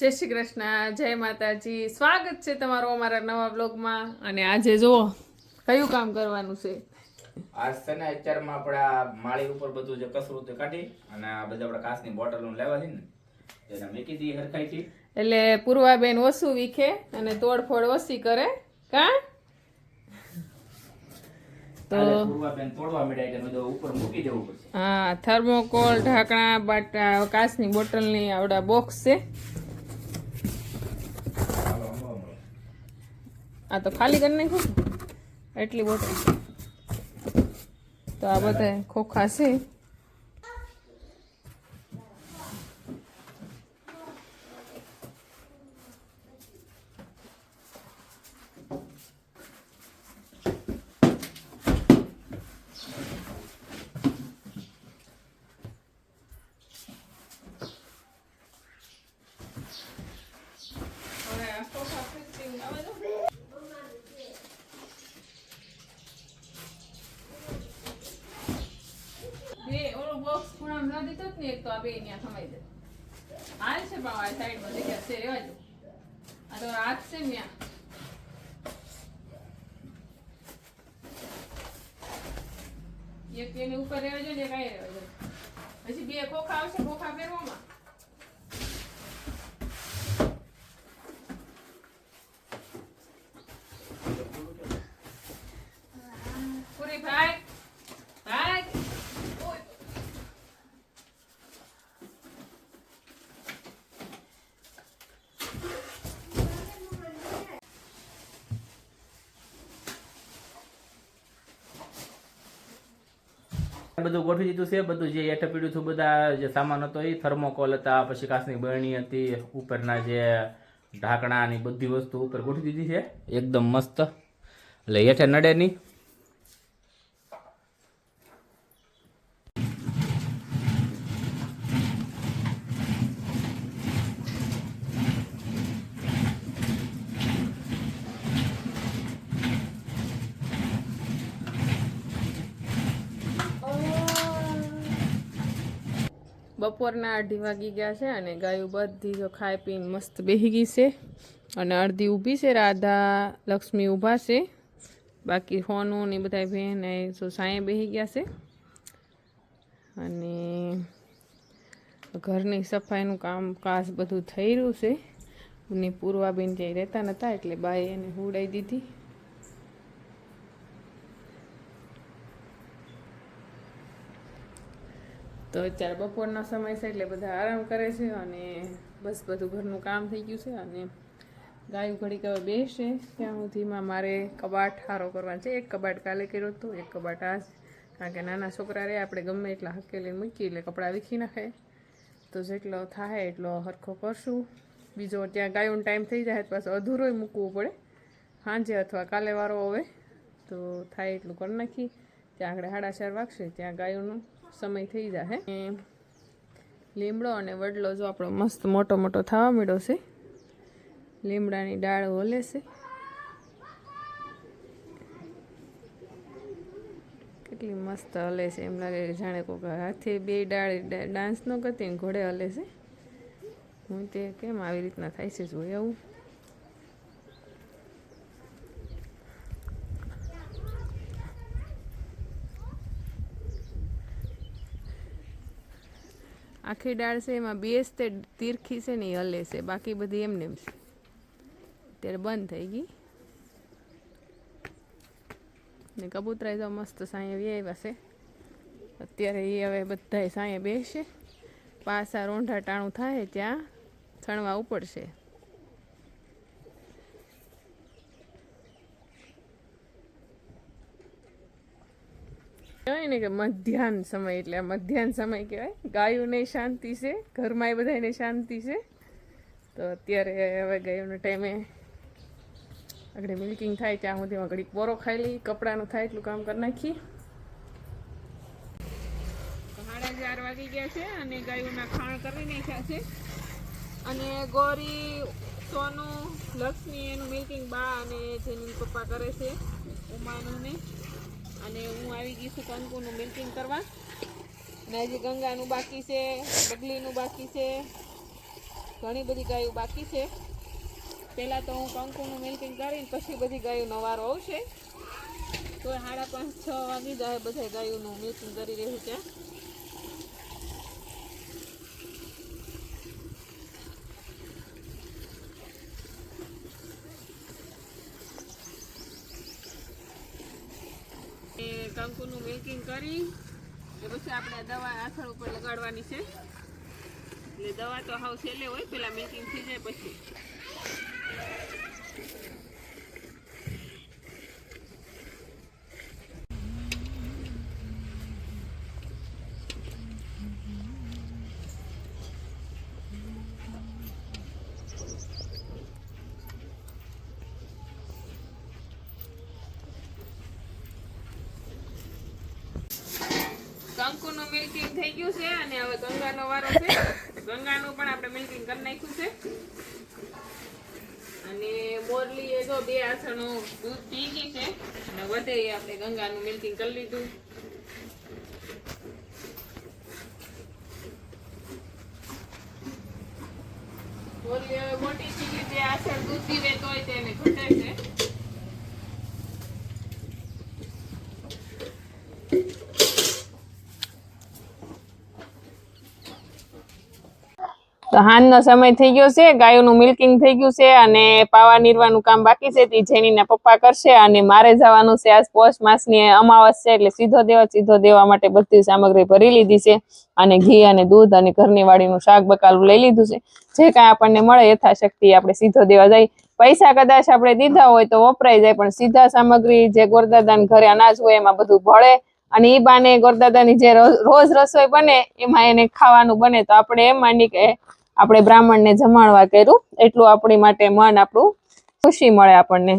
જય શ્રી કૃષ્ણ જય માતાજી. સ્વાગત છે તમારું અમારા નવા બ્લોગમાં અને આજે જુઓ કયું કામ કરવાનું છે? આજ છે ને અત્યારમાં આપણા માળી ઉપર બધું જે કચરું તે કાઢી અને આ બધા આપણે કાચની બોટલો લેવા છે ને એને મેકી દી હરખાઈથી એટલે પૂર્વાબેન ઓછું વીખે અને તોડફોડ ઓછી કરે. કા? તો હા થર્મોકોલ ઢાંકણા બાટા કાચની બોટલની આવડા બોક્સ છે હાલો, હમણાં મળો. આ તો ખાલી કરી નાખ્યું એટલી બોટલ. તો આ બધા ખોખા છે. બોક્સ ખૂણામાં ન દીધો ને એક તો આ બે ત્યાં સમાઈ દે. હાલ છે ભાવ આ સાઈડમાં જગ્યા છે દો. આ તો રાત છે ત્યાં એક એની ઉપર રહેવા જોઈએ ને એક રહેવા જોઈએ પછી બે ખોખા આવશે, ખોખા પહેરવામાં. બધું ગોઠવી દીધું છે, બધું જે હેઠે પીડ્યું હતું બધા જે સામાન હતો એ થર્મોકોલ હતા, પછી કાચની બરણી હતી, ઉપરના જે ઢાંકણા ની બધી વસ્તુ ઉપર ગોઠવી દીધી છે. એકદમ મસ્ત. એટલે હેઠે નડે નહીં. બપોરના અઢી વાગી ગયા છે અને ગાયું બધી જો ખાઈ પીને મસ્ત બેહી ગઈ છે. અને અડધી ઊભી છે, રાધા લક્ષ્મી ઊભા છે. બાકી સોનું ને બધા બેન એ જો સાંયે બેહી ગયા છે. અને ઘરની સફાઈનું કામ કાજ બધું થઈ રહ્યું છે. ને પૂર્વાબેન ક્યાંય રહેતા નહોતા એટલે બાએ એને હુડાઈ દીધી. તો અત્યારે બપોરનો સમય છે એટલે બધા આરામ કરે છે અને બસ બધું ઘરનું કામ થઈ ગયું છે અને ગાયું ઘડીક હવે બેસશે ત્યાં સુધીમાં મારે કબાટ હારો કરવાનો છે. એક કબાટ કાલે કર્યો હતો, એક કબાટ આજ. કારણ કે નાના છોકરા રહે આપણે ગમે એટલા હકેલીને મૂકીએ એટલે કપડાં વીખી નાખે. તો જેટલો થાય એટલો હરખો કરશું. બીજો ત્યાં ગાયોનો ટાઈમ થઈ જાય, તો પાછું અધૂરોય મૂકવું પડે. સાંજે અથવા કાલે વારો હવે તો થાય એટલું કરી નાખી. ત્યાં આગળ ચાર વાગશે, ત્યાં ગાયોનો સમય થઈ જશે લીમડો અને વડલો જો આપણો મસ્ત મોટો મોટો થવા માંડ્યો છે. લીમડાની ડાળ ઓલે છે. કેટલી મસ્ત હલે છે એમ લાગે કે જાણે કોઈક હાથે બે ડાળ ડાન્સ ન કરતી ઘોડે હલે છે. હું તે કેમ આવી રીતના થાય છે જોઈ આવું? આખી ડાળ છે, એમાં બેસ તે તીરખી છે ને એ હલે છે. બાકી બધી એમને એમ છે. અત્યારે બંધ થઈ ગઈ. ને કબૂતરા તો મસ્ત સાંય વ્યાવ્યા છે. અત્યારે એ હવે બધાય સાંય બેસે. પાસા રોંઢા ટાણું થાય ત્યાં, થણવા ઉપડશે કહેવાય ને કે મધ્યાહન સમય એટલે મધ્યાહન સમય કહેવાય. ગાયોને શાંતિ છે, ઘરમાં એ બધાને શાંતિ છે. તો અત્યારે હવે ગાયોનો ટાઈમે આગળ મિલ્કિંગ થાય, ત્યાં સુધી ઘડીક પોરો ખાઈ લઈ કપડાનું થાય એટલું કામ કરી નાખી સાડા ચાર વાગી ગયા છે અને ગાયોના ખાણ કરી નાખ્યા છે. અને ગોરી, સોનું, લક્ષ્મી એનું મિલ્કિંગ બા અને જેની પપ્પા કરે છે ઉમાનું ને અને હું આવી ગઈ છું કંકુનું મિલ્કિંગ કરવા. અને હજી ગંગાનું બાકી છે બગલીનું બાકી છે, ઘણી બધી ગાયો બાકી છે. પહેલાં તો હું કંકુનું મિલ્કિંગ કરીને પછી બધી ગાયોનો વારો આવશે. તો સાડા પાંચ છ વાગી જાય બધા ગાયોનું મિલ્કિંગ કરી રહ્યું છે એ કંકુનું મિલ્કિંગ કરી એ પછી આપણે દવા આથળ ઉપર લગાડવાની છે. એટલે દવા તો હાવ છેલ્લે હોય, પેલા મિલ્કિંગ થઈ જાય પછી કંકુનું મિલ્કિંગ થઈ ગયું છે અને હવે ગંગાનો વારો છે. ગંગાનું પણ આપણે મિલ્કિંગ કરી નાખ્યું છે. અને મોરલી એ જો બે આસણો દૂધ પી ગઈ છે. અને વધે આપણે ગંગાનું મિલ્કિંગ કરી લીધું. મોરલી હવે મોટી ગઈ જે આસણ દૂધ પીવે તોય તેને ઘટે છે. તો હાનનો સમય થઈ ગયો છે, ગાયોનું મિલ્કિંગ થઈ ગયું છે અને પાવા નીરવાનું કામ બાકી છે જેનીના પપ્પા કરશે અને મારે જવાનું છે આજ પોષ માસની અમાવસ છે, એટલે સીધો દેવા સીધો દેવા માટે બધી સામગ્રી ભરી લીધી છે અને ઘી અને દૂધ અને ઘરની વાડીનું શાક બકાલું લઈ લીધું છે. જે કાંઈ આપણને મળે યથાશક્તિ આપણે સીધો દેવા જાય પૈસા કદાચ આપણે દીધા હોય તો વપરાઈ જાય, પણ સીધા સામગ્રી જે ગોરદાદાને ઘરે અનાજ હોય એમાં બધું ભળે અને ઈ બાને ગોરદાદાની જે રોજ રસોઈ બને એમાં એને ખાવાનું બને તો આપણે એમ માની કે આપણે બ્રાહ્મણને જમાડવા કર્યું એટલું આપણી માટે મન આપણું ખુશી મળે આપણને.